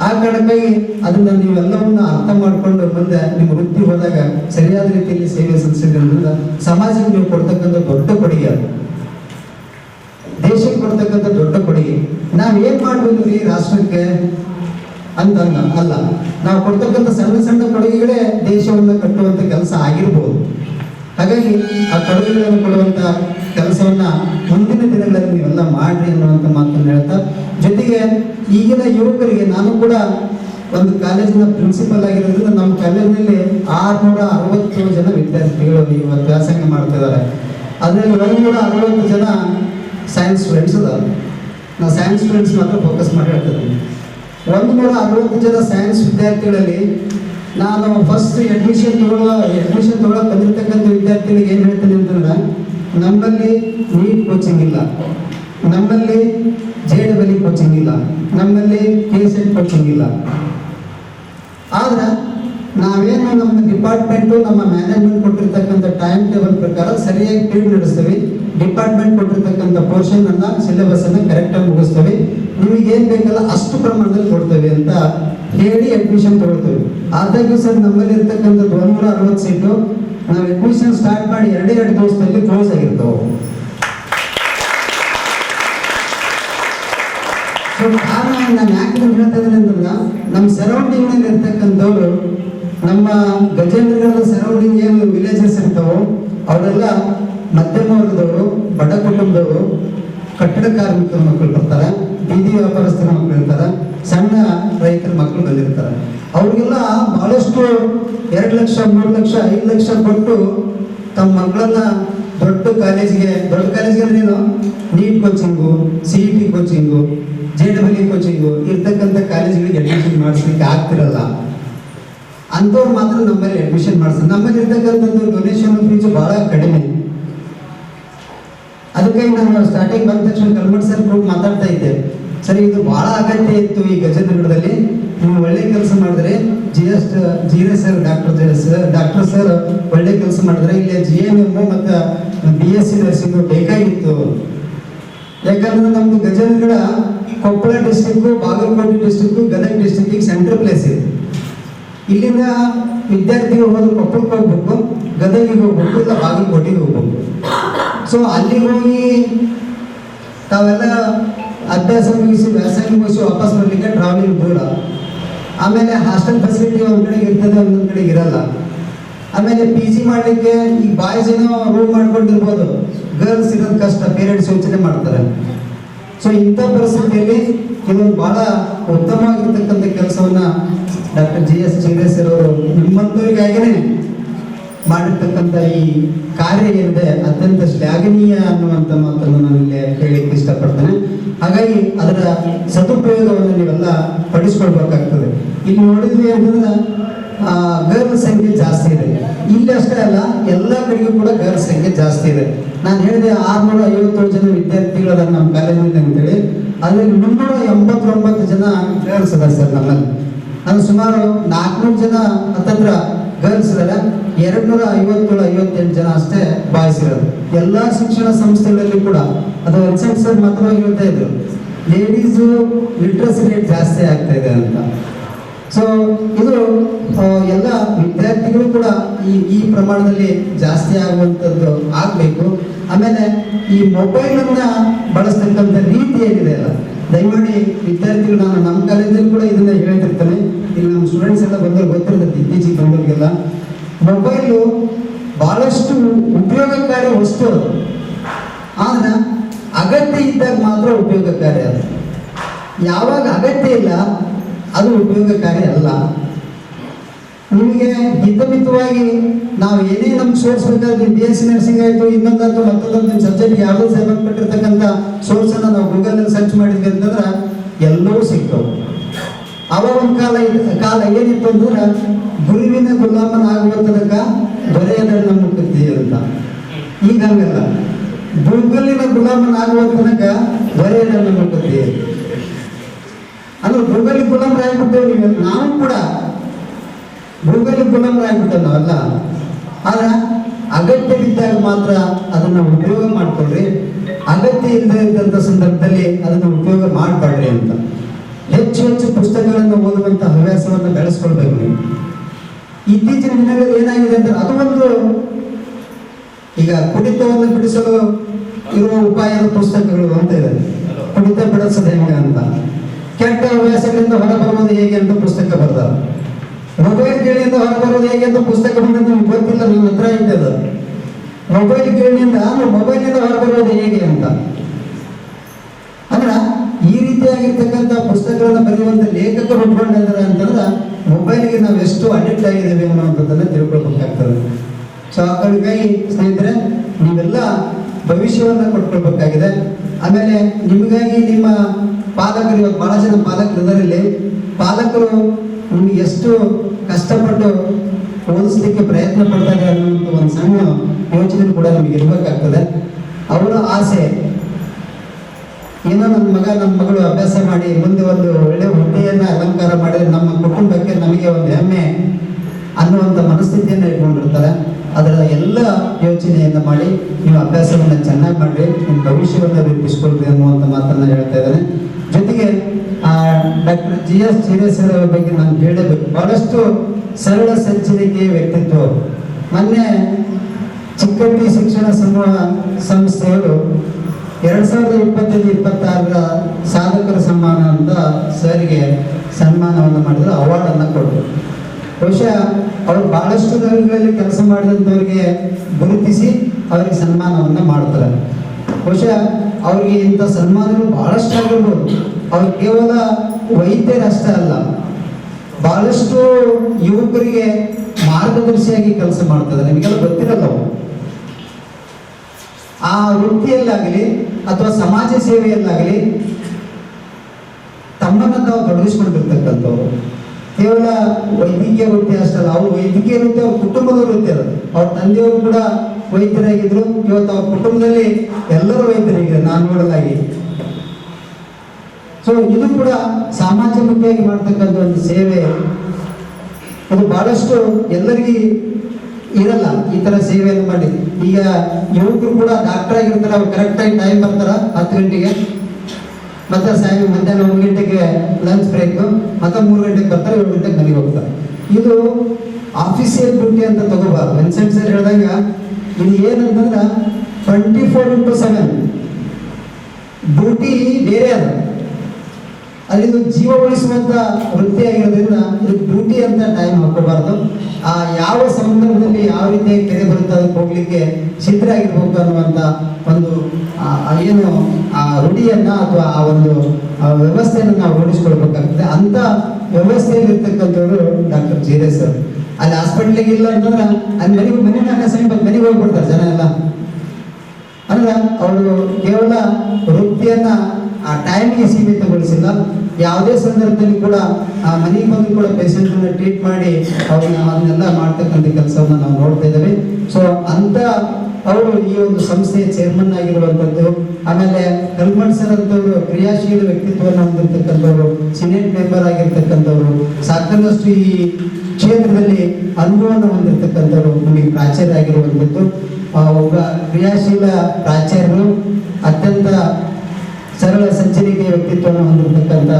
ಆ ಕಾರಣಕ್ಕಾಗಿ ಅದನ್ನ ನೀವೆಲ್ಲವನ್ನ ಅರ್ಥ ಮಾಡ್ಕೊಂಡು ಮುಂದೆ ನಿಮ್ಮ ವೃತ್ತಿ ಹೋದಾಗ ಸರಿಯಾದ ರೀತಿಯಲ್ಲಿ ಸೇವೆ ಸಲ್ಲಿಸಿದ್ರಿಂದ ಸಮಾಜಕ್ಕೆ ನೀವು ಕೊಡ್ತಕ್ಕಂಥ ದೊಡ್ಡ ಕೊಡುಗೆ ಅದು. ದೇಶಕ್ಕೆ ಕೊಡ್ತಕ್ಕಂಥ ದೊಡ್ಡ ಕೊಡುಗೆ. ನಾವೇನ್ ಮಾಡ್ಬೋದು ರೀ ರಾಷ್ಟ್ರಕ್ಕೆ? ಅಂತಂದ, ಅಲ್ಲ, ನಾವು ಕೊಡ್ತಕ್ಕಂಥ ಸಣ್ಣ ಸಣ್ಣ ಕೊಡುಗೆಗಳೇ ದೇಶವನ್ನು ಕಟ್ಟುವಂತ ಕೆಲಸ ಆಗಿರ್ಬೋದು. ಹಾಗಾಗಿ ಆ ಕೊಡುಗೆಗಳನ್ನು ಕೊಡುವಂತ ಕೆಲಸವನ್ನ ಮುಂದಿನ ದಿನಗಳಲ್ಲಿ ನೀವೆಲ್ಲ ಮಾಡ್ರಿ ಅನ್ನುವಂಥ ಮಾತನ್ನು ಹೇಳ್ತಾ, ಜೊತೆಗೆ ಈಗಿನ ಯುವಕರಿಗೆ ನಾನು ಕೂಡ ಒಂದು ಕಾಲೇಜಿನ ಪ್ರಿನ್ಸಿಪಲ್ ಆಗಿರೋದ್ರಿಂದ ನಮ್ಮ ಕಾಲೇಜಿನಲ್ಲಿ ಆರ್ನೂರ ಅರವತ್ತು ಜನ ವಿದ್ಯಾರ್ಥಿಗಳು ಇವತ್ತು ವ್ಯಾಸಂಗ ಮಾಡ್ತಿದ್ದಾರೆ. ಅದರಲ್ಲಿ ಒಂದೂರ ಅರವತ್ತು ಜನ ಸೈನ್ಸ್ ಸ್ಟೂಡೆಂಟ್ಸ್ ಅದಾರ. ನಾವು ಸೈನ್ಸ್ ಸ್ಟೂಡೆಂಟ್ಸ್ ಮಾತ್ರ ಫೋಕಸ್ ಮಾಡಿ ಹೇಳ್ತಿದ್ದೀನಿ ಒಂದು ನೂರ ಅರವತ್ತು ಸೈನ್ಸ್ ವಿದ್ಯಾರ್ಥಿಗಳಲ್ಲಿ ನಾನು ಫಸ್ಟ್ ಅಡ್ಮಿಷನ್ ತಗೊಳ್ಳೋ ಅಡ್ಮಿಷನ್ ತಗೊಳ್ಳೋ ಬಂದಿರತಕ್ಕಂಥ ವಿದ್ಯಾರ್ಥಿಗಳಿಗೆ ಏನು ಹೇಳ್ತೀನಿ ಅಂತಂದ್ರೆ, ನಮ್ಮಲ್ಲಿ ನೀಟ್ ಕೋಚಿಂಗ್ ಇಲ್ಲ. ನಮ್ಮಲ್ಲಿ ಜೆ ಡಬಲ್ ಕೋಚಿಂಗ್ ಇಲ್ಲ. ನಮ್ಮಲ್ಲಿ ಕೆ ಸೆಟ್ ಕೋಚಿಂಗ್ ಇಲ್ಲ. ಆದ್ರೆ ನಾವೇನು ನಮ್ಮ ಡಿಪಾರ್ಟ್ಮೆಂಟು ನಮ್ಮ ಮ್ಯಾನೇಜ್ಮೆಂಟ್ ಕೊಟ್ಟಿರ್ತಕ್ಕಂಥ ಟೈಮ್ ಟೇಬಲ್ ಪ್ರಕಾರ ಸರಿಯಾಗಿ ಪೀರಿಯಡ್ ನಡೆಸ್ತೀವಿ. ಡಿಪಾರ್ಟ್ಮೆಂಟ್ ಕೊಟ್ಟಿರ್ತಕ್ಕಂಥ ಪೋರ್ಷನ್ ಅನ್ನ ಸಿಲೆಬಸ್ ಅನ್ನ ಕರೆಕ್ಟಾಗಿ ಮುಗಿಸ್ತೇವೆ. ನಿಮಗೆ ಏನ್ ಬೇಕಲ್ಲ ಅಷ್ಟು ಪ್ರಮಾಣದಲ್ಲಿ ಕೊಡ್ತೇವೆ ಅಂತ ಹೇಳಿ ಅಡ್ಮಿಷನ್ ತಗೊಳ್ತೇವೆ. ಆದಾಗ್ಯೂ ಸರ್, ನಮ್ಮಲ್ಲಿ ಇರ್ತಕ್ಕಂಥ ಒಂದೂರ ಅರವತ್ತು ಸೀಟು, ನಾವು ಅಡ್ಮಿಷನ್ ಸ್ಟಾರ್ಟ್ ಮಾಡಿ ಎರಡೇ ಎರಡು ದಿವಸದಲ್ಲಿ ಕ್ಲೋಸ್ ಆಗಿರ್ತಾವೆ. ಸೊ ಕಾರಣ ನಾನು ಯಾಕೆ ಹೇಳ್ತಾ ನಮ್ಮ ಸರೌಂಡಿಂಗ್ನಲ್ಲಿ ಇರ್ತಕ್ಕಂಥವ್ರು ನಮ್ಮ ಗಜೇಂದ್ರಗಢದ ಸರೌಂಡಿಂಗ್ ಏನು ವಿಲೇಜಸ್ ಇರ್ತಾವೋ, ಅವರೆಲ್ಲ ಮಧ್ಯಮ ವರ್ಗದವರು ಬಡ ಕುಟುಂಬದವರು, ಕಟ್ಟಡ ಕಾರ್ಮಿಕರ ಮಕ್ಕಳು ಬರ್ತಾರೆ, ಬೀದಿ ವ್ಯಾಪಾರಸ್ಥರ ಮಕ್ಕಳು ಇರ್ತಾರೆ, ಸಣ್ಣ ರೈತರ ಮಕ್ಕಳು ಬಂದಿರ್ತಾರೆ. ಅವ್ರಿಗೆಲ್ಲ ಬಹಳಷ್ಟು ಎರಡು ಲಕ್ಷ, ಮೂರು ಲಕ್ಷ, ಐದು ಲಕ್ಷ ಕೊಟ್ಟು ತಮ್ಮ ಮಕ್ಕಳನ್ನ ದೊಡ್ಡ ಕಾಲೇಜಿಗೆ ದೊಡ್ಡ ಕಾಲೇಜಿಗೆ ಏನು? NEET coaching C E T coaching J W coaching ಇರ್ತಕ್ಕಂಥ ಕಾಲೇಜ್ಗಳಿಗೆ ಅಡ್ಮಿಷನ್ ಮಾಡಿಸ್ಲಿಕ್ಕೆ ಆಗ್ತಿರಲ್ಲ. ಅಂಥವ್ರು ಮಾತ್ರ ನಮ್ಮಲ್ಲಿ ಅಡ್ಮಿಷನ್ ಮಾಡಿಸ್ತಾರೆ ನಮ್ಮಲ್ಲಿ ಇರ್ತಕ್ಕಂಥದ್ದು ಡೊನೇಷನ್ ಫೀಸ್ ಬಹಳ ಕಡಿಮೆ. ಅದಕ್ಕಾಗಿ ನಾನು ಸ್ಟಾರ್ಟಿಂಗ್ ಬಂದ ತಕ್ಷಣ ಕಲ್ಮಟ್ ಸರ್ ಕೂಡ ಮಾತಾಡ್ತಾ ಇದ್ದೆ. ಸರಿ, ಇದು ಬಹಳ ಅಗತ್ಯ ಇತ್ತು ಈ ಗಜೇಂದ್ರಗಢದಲ್ಲಿ ನೀವು ಒಳ್ಳೆ ಕೆಲಸ ಮಾಡಿದ್ರೆ G S G S sir doctor sir doctor sir ಒಳ್ಳೆ ಕೆಲಸ ಮಾಡಿದ್ರೆ ಇಲ್ಲಿ ಜಿ ಎನ್ ಎಂ ಮತ್ತು ಬಿ ಎಸ್ ಸಿ ನರ್ಸಿಂಗ್ ಬೇಕಾಗಿತ್ತು. ಯಾಕಂದ್ರೆ ನಮ್ದು ಗಜೇಂದ್ರಗಢ ಕೊಪ್ಪಳ ಡಿಸ್ಟಿಕ್ ಬಾಗಲಕೋಟೆ ಡಿಸ್ಟಿಕ್ ಗದಗ ಡಿಸ್ಟಿಕ್ಕಿಗೆ ಸೆಂಟ್ರಲ್ ಪ್ಲೇಸ್ ಇದೆ. ಇಲ್ಲಿಂದ ವಿದ್ಯಾರ್ಥಿಗಳು ಹೋದ್ರೆ ಕೊಪ್ಪಳಕ್ಕೆ ಹೋಗ್ಬೇಕು, ಗದಗಿಗೆ ಹೋಗ್ಬೇಕು, ಇಲ್ಲ ಬಾಗಲಕೋಟೆಗೆ ಹೋಗ್ಬೇಕು. ಸೊ ಅಲ್ಲಿ ಹೋಗಿ ತಾವೆಲ್ಲ ಅಭ್ಯಾಸ ಮುಗಿಸಿ ವ್ಯಾಸಂಗ ಮುಗಿಸಿ ವಾಪಸ್ ಬರ್ಲಿಕ್ಕೆ ಟ್ರಾವೆಲಿಂಗ್ ದೂರ ಆಮೇಲೆ ಹಾಸ್ಟೆಲ್ ಫೆಸಿಲಿಟಿ ಒಂದ್ ಕಡೆ ಇರ್ತದೆ, ಒಂದೊಂದ್ ಕಡೆ ಇರಲ್ಲ. ಆಮೇಲೆ ಪಿ ಜಿ ಮಾಡಲಿಕ್ಕೆ ಈ ಬಾಯ್ಸ್ ಏನೋ ರೂಮ್ ಮಾಡ್ಕೊಂಡಿರ್ಬೋದು. ಗರ್ಲ್ಸ್ ಇರೋದು ಕಷ್ಟ ಪೇರೆಂಟ್ಸ್ ಯೋಚನೆ ಮಾಡ್ತಾರೆ. ಸೊ ಇಂಥ ಪರಿಸ್ಥಿತಿಯಲ್ಲಿ ಇದೊಂದು ಬಹಳ ಉತ್ತಮವಾಗಿರ್ತಕ್ಕಂಥ ಕೆಲಸವನ್ನ ಡಾಕ್ಟರ್ ಜಿ ಎಸ್ ಚಿಂಗ್ರೇಸರ್ ಅವರು ನಿಮ್ಮಂತವರಿಗಾಗಿನೇ ಮಾಡಿರ್ತಕ್ಕಂಥ ಈ ಕಾರ್ಯ ಏನಿದೆ ಅತ್ಯಂತ ಶ್ಲಾಘನೀಯ ಅನ್ನುವಂಥ ಮಾತನ್ನು ನಾನು ಇಲ್ಲಿ ಹೇಳಲಿಕ್ಕೆ ಇಷ್ಟಪಡ್ತೇನೆ. ಹಾಗಾಗಿ ಅದರ ಸದುಪಯೋಗವನ್ನು ನೀವೆಲ್ಲ ಪಡಿಸ್ಕೊಳ್ಬೇಕಾಗ್ತದೆ. ಇಲ್ಲಿ ನೋಡಿದ್ವಿ ಅಂತಂದ್ರೆ ಗರ್ಲ್ ಸಂಖ್ಯೆ ಜಾಸ್ತಿ ಇದೆ. ಇಲ್ಲಿ ಅಷ್ಟೇ ಅಲ್ಲ, ಎಲ್ಲ ಕಡೆಗೂ ಕೂಡ ಗರ್ಲ್ ಸಂಖ್ಯೆ ಜಾಸ್ತಿ ಇದೆ. ನಾನು ಹೇಳಿದೆ ಆರ್ನೂರ ಐವತ್ತೇಳು ಜನ ವಿದ್ಯಾರ್ಥಿಗಳದ ನಮ್ಮ ಕಾಲೇಜಿನಲ್ಲಿ ಅಂತೇಳಿ. ಅದರಲ್ಲಿ ಮುನ್ನೂರ ಎಂಬತ್ತೊಂಬತ್ತು ಜನ ಗರ್ಲ್ಸ್ ಅದ ಸರ್ ನಮ್ಮಲ್ಲಿ. ಅದು ಸುಮಾರು ನಾಲ್ಕುನೂರು ಜನ ಹತ್ತತ್ರ ಗರ್ಲ್ಸ್ ಇದ್ದಾರೆ ಎರಡು ನೂರ ಐವತ್ತೇಳು, ಐವತ್ತೆಂಟು ಜನ ಅಷ್ಟೇ ಬಾಯ್ಸ್ ಇರೋದು. ಎಲ್ಲಾ ಶಿಕ್ಷಣ ಸಂಸ್ಥೆಗಳಲ್ಲಿ ಕೂಡ ಅದು ವೆಬ್ಸೈಟ್ ಸರ್ ಮಾತ್ರ ಹೇಳ್ತಾ ಇದ್ರು. ಲೇಡೀಸು ಲಿಟ್ರಸಿ ರೇಟ್ ಜಾಸ್ತಿ ಆಗ್ತಾ ಇದೆ ಅಂತ. ಸೊ ಇದು ಎಲ್ಲ ವಿದ್ಯಾರ್ಥಿಗಳು ಕೂಡ ಈ ಈ ಪ್ರಮಾಣದಲ್ಲಿ ಜಾಸ್ತಿ ಆಗುವಂಥದ್ದು ಆಗಬೇಕು. ಆಮೇಲೆ ಈ ಮೊಬೈಲ್ ಅನ್ನ ಬಳಸ್ತಕ್ಕಂಥ ರೀತಿ ಏನಿದೆ ಅಲ್ಲ? ದಯಮಾಡಿ ವಿದ್ಯಾರ್ಥಿಗಳು, ನಾನು ನಮ್ಮ ಕಾಲೇಜಲ್ಲಿ ಕೂಡ ಇದನ್ನ ಹೇಳ್ತಿರ್ತಾನೆ. ಇಲ್ಲಿ ನಮ್ಮ ಸ್ಟೂಡೆಂಟ್ಸ್ ಎಲ್ಲ ಬಂದವ್ರು ಗೊತ್ತಿರ್ತದೆ ಇತ್ತೀಚೆಗೆ ಬಂದವರಿಗೆಲ್ಲ. ಮೊಬೈಲು ಬಹಳಷ್ಟು ಉಪಯೋಗಕಾರಿ ವಸ್ತು ಅದು. ಆದ್ರೆ ಅಗತ್ಯ ಇದ್ದಾಗ ಮಾತ್ರ ಉಪಯೋಗಕಾರಿ ಅದು. ಯಾವಾಗ ಅಗತ್ಯ ಇಲ್ಲ ಅದು ಉಪಯೋಗಕಾರಿ ಅಲ್ಲ. ನಿಮಗೆ ಹಿತಮಿತವಾಗಿ ನಾವು ಏನೇ ನಮ್ಗೆ ಸೋರ್ಸ್ ಬೇಕಾದ್ರೆ ಬಿ ಎಸ್ ಸಿ ನರ್ಸಿಂಗ್ ಆಯಿತು ಇನ್ನೊಂದಂತೂ ಮತ್ತೊಂದಂತೂ ಸಬ್ಜೆಕ್ಟ್ ಯಾವುದೋ ಸಂಬಂಧಪಟ್ಟಿರ್ತಕ್ಕಂಥ ಸೋರ್ಸನ್ನು ನಾವು ಗೂಗಲ್ನಲ್ಲಿ ಸರ್ಚ್ ಮಾಡಿದ್ವಿ ಅಂತಂದ್ರೆ ಎಲ್ಲವೂ ಸಿಗ್ತವೆ ಅವಾಗ ಒಂದು ಕಾಲ ಕಾಲ ಏನಿತ್ತು ಅಂದ್ರೆ ಗುರುವಿನ ಗುಲಾಮನ ತನಕ ದೊರೆಯದ ನಮ್ಮ ಕೃತಿ ಅಂತ. ಈಗ ಹಂಗಲ್ಲ. ಗುಲಾಮನ ಆಗುವ ತನಕ ದೊರೆಯದ ನಮ್ಮ ಅಂದ್ರೆ ಗೂಗಲ್ ಗುಲಾಮರಾಗ್ಬಿಟ್ಟೇವೆ ನೀವು ನಾವು ಕೂಡ ಗೂಗಲ್ ಗುಲಾಮರಾಗ್ಬಿಟ್ಟೇವೆ ನಾವೆಲ್ಲ. ಆದ್ರೆ ಅಗತ್ಯ ಬಿದ್ದಾಗ ಮಾತ್ರ ಅದನ್ನ ಉಪಯೋಗ ಮಾಡ್ಕೊಳ್ರಿ. ಅಗತ್ಯ ಇಲ್ಲದೆ ಇದ್ದಂಥ ಸಂದರ್ಭದಲ್ಲಿ ಅದನ್ನ ಉಪಯೋಗ ಮಾಡಬೇಡ್ರಿ ಅಂತ. ಹೆಚ್ಚು ಹೆಚ್ಚು ಪುಸ್ತಕಗಳನ್ನು ಓದುವಂತ ಹವ್ಯಾಸವನ್ನು ಬೆಳೆಸ್ಕೊಳ್ಬೇಕು ನೀವು. ಇತ್ತೀಚಿನ ದಿನಗಳಲ್ಲಿ ಏನಾಗಿದೆ ಅಂದ್ರೆ ಅದು ಒಂದು ಈಗ ಕುಡಿತವನ್ನು ಬಿಡಿಸಲು ಇರುವ ಉಪಾಯದ ಪುಸ್ತಕಗಳು ಅಂತ ಇದೆ. ಕುಡಿತ ಬಿಡಿಸೋದು ಹೆಂಗೆ ಅಂತ. ಕೆಟ್ಟ ಹವ್ಯಾಸಗಳಿಂದ ಹೊರಬರುವುದು ಹೇಗೆ ಅಂತ ಪುಸ್ತಕ ಬರೆದ ಮೊಬೈಲ್ ಗೇಣಿಯಿಂದ ಹೊರಬರೋದು ಹೇಗೆ ಅಂತ ಪುಸ್ತಕ ಬಂದ ನಿಮ್ಗೆ ಗೊತ್ತಿಲ್ಲ, ನಿಮ್ಮ ಹತ್ರ ಇದ್ದದ ಮೊಬೈಲ್ ಗೇಣಿಯಿಂದ ಮೊಬೈಲಿಂದ ಹೊರಬರೋದು ಹೇಗೆ ಅಂತ. ಅಂದ್ರೆ ಈ ರೀತಿಯಾಗಿರ್ತಕ್ಕಂಥ ಪುಸ್ತಕಗಳನ್ನು ಬರೆಯುವಂತ ಲೇಖಕರು ಉಟ್ಕೊಂಡಿದ್ದಾರೆ ಅಂತಂದ್ರೆ ಮೊಬೈಲ್ಗೆ ನಾವು ಎಷ್ಟು ಅಡಿಕ್ಟ್ ಆಗಿದ್ದೇವೆ ಅನ್ನೋವಂಥದ್ದನ್ನು ತಿಳ್ಕೊಳ್ಬೇಕಾಗ್ತದೆ. ಸೊ ಆ ಸ್ನೇಹಿತರೆ, ನೀವೆಲ್ಲ ಭವಿಷ್ಯವನ್ನು ಕೊಟ್ಕೊಳ್ಬೇಕಾಗಿದೆ. ಆಮೇಲೆ ನಿಮಗಾಗಿ ನಿಮ್ಮ ಪಾಲಕರು, ಇವಾಗ ಭಾಳ ಜನ ಪಾಲಕರು ಇದರಲ್ಲಿ ಪಾಲಕರು ನಿಮಗೆ ಎಷ್ಟು ಕಷ್ಟಪಟ್ಟು ಓದಿಸ್ಲಿಕ್ಕೆ ಪ್ರಯತ್ನ ಪಡ್ತಾರೆ ಅನ್ನುವಂಥ ಒಂದು ಸಣ್ಣ ಯೋಚನೆ ಕೂಡ ನಮಗೆ ಇರಬೇಕಾಗ್ತದೆ. ಅವರ ಆಸೆ, ಏನೋ ನನ್ನ ಮಗ ನನ್ನ ಮಗಳು ಅಭ್ಯಾಸ ಮಾಡಿ ಮುಂದೆ ಒಂದು ಒಳ್ಳೆ ಹುದ್ದೆಯನ್ನು ಅಲಂಕಾರ ಮಾಡಿದ್ರೆ ನಮ್ಮ ಕುಟುಂಬಕ್ಕೆ ನಮಗೆ ಒಂದು ಹೆಮ್ಮೆ ಅನ್ನುವಂಥ ಮನಸ್ಥಿತಿಯನ್ನು ಇಟ್ಕೊಂಡಿರ್ತಾರೆ. ಅದರ ಎಲ್ಲ ಯೋಚನೆಯನ್ನು ಮಾಡಿ, ನೀವು ಅಭ್ಯಾಸವನ್ನು ಚೆನ್ನಾಗಿ ಮಾಡಿ ನಿಮ್ಮ ಭವಿಷ್ಯವನ್ನು ರೂಪಿಸ್ಕೊಳ್ರಿ ಅನ್ನುವಂಥ ಮಾತನ್ನು ಹೇಳ್ತಾ ಇದ್ದಾನೆ. ಜೊತೆಗೆ ಡಾಕ್ಟರ್ ಜಿ ಎಸ್ ಚಿರೇಶ್ವರ ಬಗ್ಗೆ ನಾನು ಹೇಳಬೇಕು. ಬಹಳಷ್ಟು ಸರಳ ಸಂಚರಿಕೆ ವ್ಯಕ್ತಿತ್ವ. ಮೊನ್ನೆ ಚಿಕ್ಕಟ್ಟಿ ಶಿಕ್ಷಣ ಸಮೂಹ ಸಂಸ್ಥೆಯವರು ಎರಡ್ ಸಾವಿರದ ಇಪ್ಪತ್ತೈದು ಇಪ್ಪತ್ತಾರರ ಸಾಧಕರ ಸನ್ಮಾನ ಅಂತ ಸರ್ಗೆ ಸನ್ಮಾನವನ್ನು ಮಾಡಿದ್ರು, ಅವಾರ್ಡನ್ನು ಕೊಟ್ಟರು. ಬಹುಶಃ ಅವರು ಬಹಳಷ್ಟು ರಂಗಗಳಲ್ಲಿ ಕೆಲಸ ಮಾಡಿದಂಥವ್ರಿಗೆ ಗುರುತಿಸಿ ಅವರಿಗೆ ಸನ್ಮಾನವನ್ನು ಮಾಡ್ತಾರೆ. ಬಹುಶಃ ಅವರಿಗೆ ಇಂಥ ಸನ್ಮಾನಗಳು ಬಹಳಷ್ಟು ಆಗಿರ್ಬೋದು. ಅವ್ರು ಕೇವಲ ವೈದ್ಯರಷ್ಟೇ ಅಲ್ಲ, ಬಹಳಷ್ಟು ಯುವಕರಿಗೆ ಮಾರ್ಗದರ್ಶಿಯಾಗಿ ಕೆಲಸ ಮಾಡ್ತಾರೆ. ನಿಮಗೆಲ್ಲ ಗೊತ್ತಿರಲ್ಲ ಆ ವೃತ್ತಿಯಲ್ಲಾಗಲಿ ಅಥವಾ ಸಮಾಜ ಸೇವೆಯಲ್ಲಾಗಲಿ ತಮ್ಮನ್ನು ತಾವು ತೊಡಗಿಸ್ಕೊಂಡಿರ್ತಕ್ಕಂಥವ್ರು ಕೇವಲ ವೈದ್ಯಕೀಯ ವೃತ್ತಿ ಅಷ್ಟಲ್ಲ, ಅವ್ರು ವೈದ್ಯಕೀಯ ವೃತ್ತಿ ಅವ್ರ ಕುಟುಂಬದ ವೃತ್ತಿ ಅದು ಅವ್ರ ತಂದೆಯವರು ಕೂಡ ವೈದ್ಯರಾಗಿದ್ರು, ಇವತ್ತು ಅವ್ರ ಕುಟುಂಬದಲ್ಲಿ ಎಲ್ಲರೂ ವೈದ್ಯರಿಗೆ ನಾನು ನೋಡಲಾಗಿ ಸೊ ಇದು ಕೂಡ ಸಾಮಾಜಿಕವಾಗಿ ಮಾಡ್ತಕ್ಕಂಥ ಒಂದು ಸೇವೆ. ಅದು ಬಹಳಷ್ಟು ಎಲ್ಲರಿಗೂ ಇರಲ್ಲ, ಈ ತರ ಸೇವೆಯನ್ನು ಮಾಡಿ. ಈಗ ಯುವಕರು ಕೂಡ ಡಾಕ್ಟರ್ ಆಗಿರ್ತಾರೆ, ಅವ್ರು ಕರೆಕ್ಟಾಗಿ ಟೈಮ್ ಬರ್ತಾರ, ಹತ್ತು ಗಂಟೆಗೆ. ಮತ್ತೆ ಸಾಯಂ ಮಧ್ಯಾಹ್ನ ಒಂದು ಗಂಟೆಗೆ ಲಂಚ್ ಬ್ರೇಕ್ ಮತ್ತೆ ಮೂರು ಗಂಟೆಗೆ ಬರ್ತಾರೆ, ಏಳು ಗಂಟೆಗೆ ಮನೆಗೆ ಹೋಗ್ತಾರೆ. ಇದು ಆಫೀಸಿಯಲ್ ಡ್ಯೂಟಿ ಅಂತ ತಗೋಬಾರ್ದು. ವಿನ್ಸೆಂಟ್ ಸರ್ ಹೇಳಿದಾಗ, ಇದು ಏನಂತಂದ್ರೆ twenty four into seven duty ಬೇರೆ ಅದ. ಅದಿದು ಜೀವ ಉಳಿಸುವಂತ ವೃತ್ತಿ ಆಗಿರೋದ್ರಿಂದ ಇದು ಡ್ಯೂಟಿ ಅಂತ ಟೈಮ್ ಹಾಕೋಬಾರ್ದು ಆ ಯಾವ ಸಂದರ್ಭದಲ್ಲಿ ಯಾವ ರೀತಿ ಕೆರೆ ಬರುತ್ತೆ ಅದಕ್ಕೆ ಹೋಗ್ಲಿಕ್ಕೆ ಸಿದ್ಧರಾಗಿರ್ಬೇಕು ಅನ್ನುವಂಥ ಒಂದು ಆ, ಆ ಏನು ಆ ರೂಢಿಯನ್ನ ಅಥವಾ ಆ ಒಂದು ವ್ಯವಸ್ಥೆಯನ್ನು ನಾವು ರೂಢಿಸ್ಕೊಳ್ಬೇಕಾಗ್ತದೆ ಅಂತ ವ್ಯವಸ್ಥೆಯಲ್ಲಿ ಇರ್ತಕ್ಕಂಥವ್ರು ಡಾಕ್ಟರ್ ಜೀರೆ ಸರ್. ಅಲ್ಲಿ ಹಾಸ್ಪಿಟ್ಲಿಗೆ ಇಲ್ಲ ಅಂತಂದ್ರೆ ಅಲ್ಲಿ ಮನೆಗೆ ಮನೆ ನನ್ನ ಸಮೀಪ ಮನೆಗೆ ಹೋಗ್ಬಿಡ್ತಾರೆ ಜನ ಎಲ್ಲ. ಅಂದ್ರೆ ಅವರು ಕೇವಲ ವೃತ್ತಿಯನ್ನ ಆ ಟೈಮ್ಗೆ ಸೀಮಿತಗೊಳಿಸಿಲ್ಲ. ಯಾವುದೇ ಸಂದರ್ಭದಲ್ಲಿ ಕೂಡ ಆ ಮನೆಗೆ ಬಂದು ಕೂಡ ಪೇಷಂಟ್ನ ಟ್ರೀಟ್ ಮಾಡಿ ಅವ್ರನ್ನ ಅದನ್ನೆಲ್ಲ ಮಾಡ್ತಕ್ಕಂಥ ಕೆಲಸವನ್ನು ನಾವು ನೋಡ್ತಾ ಇದ್ದೇವೆ. ಸೊ ಅಂತ ಅವರು ಈ ಒಂದು ಸಂಸ್ಥೆಯ ಚೇರ್ಮನ್ ಆಗಿರುವಂಥದ್ದು, ಆಮೇಲೆ ಕಲ್ಮಣ್ ಸರ್ ಅಂತವರು ಕ್ರಿಯಾಶೀಲ ವ್ಯಕ್ತಿತ್ವವನ್ನು ಹೊಂದಿರತಕ್ಕಂಥವ್ರು ಸಿನೆಟ್ ಮೆಂಬರ್ ಆಗಿರ್ತಕ್ಕಂಥವ್ರು ಸಾಕಷ್ಟು ಈ ಕ್ಷೇತ್ರದಲ್ಲಿ ಅನುಭವವನ್ನು ಹೊಂದಿರತಕ್ಕಂಥವ್ರು ನಮಗೆ ಪ್ರಾಚಾರ್ಯ ಆಗಿರುವಂಥದ್ದು. ಒಬ್ಬ ಕ್ರಿಯಾಶೀಲ ಪ್ರಾಚಾರ್ಯರು, ಅತ್ಯಂತ ಸರಳ ಸಂಚರಿಕೆ ವ್ಯಕ್ತಿತ್ವವನ್ನು ಹೊಂದಿರತಕ್ಕಂಥ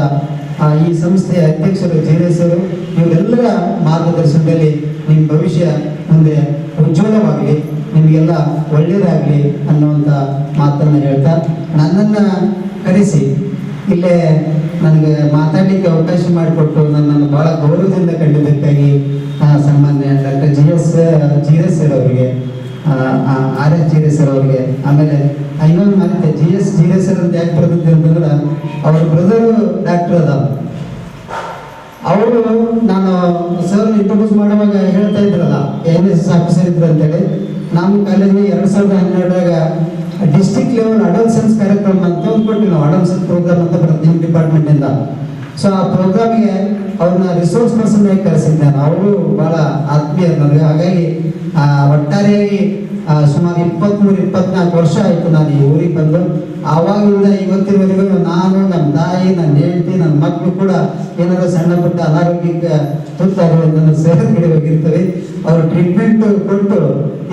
ಈ ಸಂಸ್ಥೆಯ ಅಧ್ಯಕ್ಷರು ಜೇರೇಸರು ಇವರೆಲ್ಲರ ಮಾರ್ಗದರ್ಶನದಲ್ಲಿ ನಿಮ್ಮ ಭವಿಷ್ಯ ಮುಂದೆ ಉಜ್ವಲವಾಗಲಿ, ನಿಮಗೆಲ್ಲ ಒಳ್ಳೆಯದಾಗಲಿ ಅನ್ನುವಂಥ ಮಾತನ್ನು ಹೇಳ್ತಾ ನನ್ನನ್ನು ಕರೆಸಿ. ಇಲ್ಲೇ ನನಗೆ ಮಾತಾಡಲಿಕ್ಕೆ ಅವಕಾಶ ಮಾಡಿಕೊಟ್ಟು ನನ್ನನ್ನು ಬಹಳ ಗೌರವದಿಂದ ಕಂಡಿದ್ದಕ್ಕಾಗಿ ಸನ್ಮಾನ್ಯ doctor G S G S ಅವರಿಗೆ R S G S sir ಅವರಿಗೆ. ಆಮೇಲೆ ಇನ್ನೊಂದು ಮತ್ತೆ G S G S sir ಅಂತ ಯಾಕೆ ಬರ್ತದೆ ಅಂತಂದ್ರೆ ಅವ್ರ ಬ್ರದರು ಡಾಕ್ಟರ್ ಅದ ಅವರು ನಾನು ಸರ್ ಇಂಟ್ರೊಡ್ಯೂಸ್ ಮಾಡುವಾಗ ಹೇಳ್ತಾ ಇದ್ರಲ್ಲ, ಎನ್ ಎಸ್ ಆಫೀಸರ್ ಇದ್ರು ಅಂತೇಳಿ. ನಮ್ಮ ಕಾಲೇಜಿಗೆ ಎರಡು ಸಾವಿರದ ಹನ್ನೆರಡರಾಗ ಡಿಸ್ಟಿಕ್ ಲೆವೆಲ್ ಅಡಲ್ಸನ್ಸ್ ಕಾರ್ಯಕ್ರಮ ಅಂತ ಒಂದು ಕೊಟ್ಟಿವಿ ನಾವು ಪ್ರೋಗ್ರಾಮ್ ಅಂತ ಬರುತ್ತೆ ನಿಮ್ಮ ಡಿಪಾರ್ಟ್ಮೆಂಟಿಂದ ಸೊ ಆ ಪ್ರೋಗ್ರಾಮ್ಗೆ ಅವ್ರನ್ನ ರಿಸೋರ್ಸ್ ಪರ್ಸನ್ ಆಗಿ ಕರೆಸಿದ್ದೆ ನಾನು. ಅವರು ಬಹಳ ಆತ್ಮೀಯರು ನನಗೆ ಹಾಗಾಗಿ ಆ, ಒಟ್ಟಾರೆಯಾಗಿ ಸುಮಾರು ಇಪ್ಪತ್ತ್ಮೂರು ಇಪ್ಪತ್ನಾಲ್ಕು ವರ್ಷ ಆಯಿತು ನಾನು ಈ ಊರಿಗೆ ಬಂದು. ಆವಾಗಿಂದ ಇವತ್ತಿನವರೆಗೂ ನಾನು ನಮ್ಮ ತಾಯಿ ನನ್ನ ಹೆಂಡತಿ ನನ್ನ ಮಕ್ಕಳು ಕೂಡ ಏನಾದ್ರು ಸಣ್ಣ ಪುಟ್ಟ ಅನಾರೋಗ್ಯಕ್ಕೆ ತುತ್ತಾಗುವಂತ ಸೇರ್ ಕಡೆ ಅವರು ಟ್ರೀಟ್ಮೆಂಟ್ ಕೊಟ್ಟು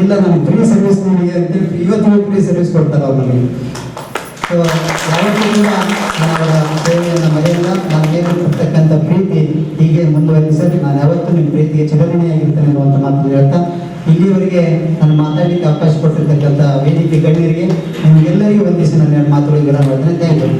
ಇಲ್ಲ ನಾನು ಫ್ರೀ ಸರ್ವಿಸ್ ನಿಮಗೆ ಅಂತೇಳಿ ಇವತ್ತಿಗೂ ಫ್ರೀ ಸರ್ವಿಸ್ ಕೊಡ್ತಾರೆ ಅವ್ರು ನನಗೆ ಸೊ ಪ್ರೀತಿ ಹೀಗೆ ಮುಂದುವರಿಸಲು ನಾನು ಯಾವತ್ತೂ ನಿಮ್ಮ ಪ್ರೀತಿಗೆ ಚಿರಋಣಿಯಾಗಿರ್ತೇನೆ ಅನ್ನುವಂಥ ಮಾತು ಹೇಳ್ತಾ ಇಲ್ಲಿವರೆಗೆ ನಾನು ಮಾತಾಡಲಿಕ್ಕೆ ಅವಕಾಶ ಕೊಟ್ಟಿರ್ತಕ್ಕಂಥ ವೇದಿಕೆ ಗಣ್ಯರಿಗೆ ನಿಮಗೆಲ್ಲರಿಗೂ ಒಂದಿಸಿ ನನ್ನ ಎರಡು ಮಾತುಗಳಿಗೆ ಥ್ಯಾಂಕ್ ಯು.